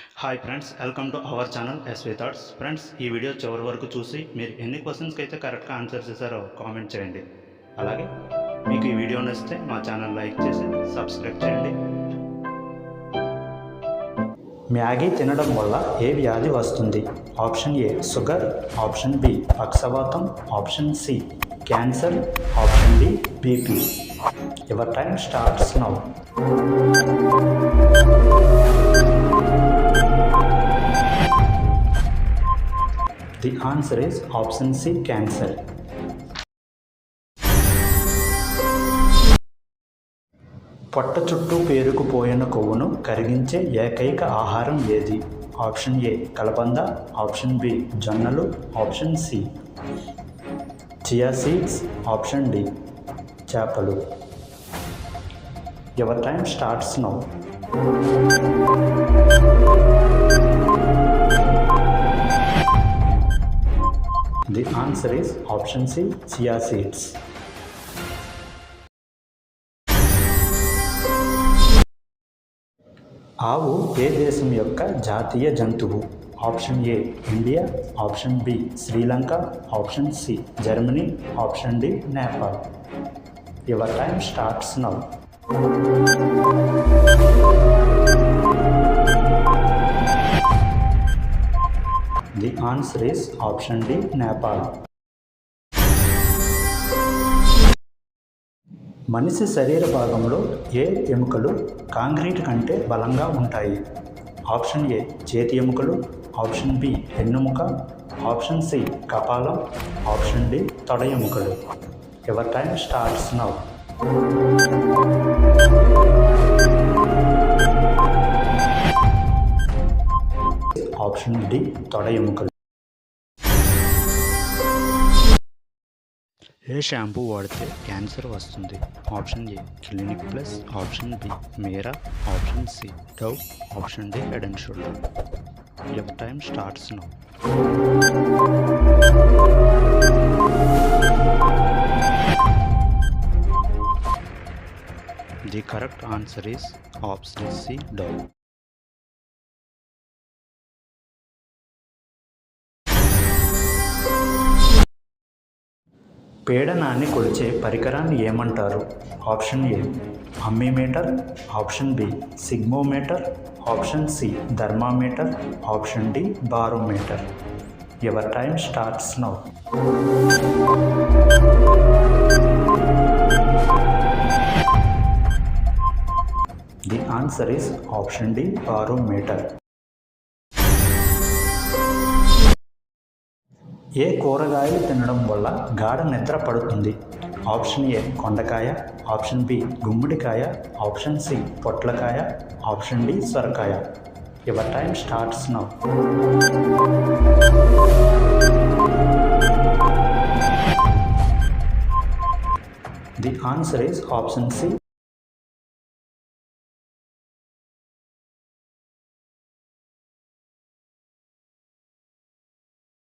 Hi friends welcome to our channel S V thoughts friends ఈ video చివరి వరకు చూసి మీరు ఎన్ని క్వశ్చన్స్కి అయితే కరెక్ట్గా ఆన్సర్ చేశారో కామెంట్ చేయండి. అలాగే మీకు ఈ వీడియో నచ్చితే మా ఛానల్ లైక్ చేసి సబ్స్క్రైబ్ చేయండి. మ్యాగీ తినడం వల్ల ఏ వ్యాధి వస్తుంది? Option A sugar option B పక్షవాతం. Option C cancer option D BP your time starts now the answer is option C cancer పొట్ట చుట్టూ పేరుకుపోయిన కొవ్వును కరిగించే ఏకైక ఆహారం ఏది? ఆప్షన్ ఏ కలబంద. ఆప్షన్ బి జొన్నలు. Option C chia seeds option D చేపలు. Your time starts now the answer is option C chia seeds ఆవు ఏ దేశం యొక్క జాతీయ జంతువు? Option A India. Option B Sri Lanka. Option C Germany. Option D Nepal. Your time starts now the answer is option D Nepal. మనిషి శరీర భాగంలో ఏ ఎముకలు కాంక్రీట్ కంటే బలంగా ఉంటాయి? ఆప్షన్ ఏ చేతి ఎముకలు. ఆప్షన్ బి వెన్నుముక. ఆప్షన్ సి కపాలం. ఆప్షన్ డి తొడ ఎముకలు. Your time starts now option D తొడ ఎముకలు. ఏ షాంపూ వాడితే క్యాన్సర్ వస్తుంది? Option A clinic plus. Option B Meera. Option C Dove option D head and shoulder. Your time starts now. The correct answer is option C Dove పీడనాన్ని కొలిచే పరికరాన్ని ఏమంటారు? Option A ammeter. Option B sigmometer. Option C thermometer. Option D barometer. Your time starts now. The answer is option D barometer. ఏ కూరగాయలు తినడం వల్ల గాఢ నిద్ర పడుతుంది? ఆప్షన్ ఏ కొండకాయ ఆప్షన్ బి గుమ్మడికాయ ఆప్షన్ సి పొట్లకాయ ఆప్షన్ డి సొరకాయ. Your time starts now. The answer is option C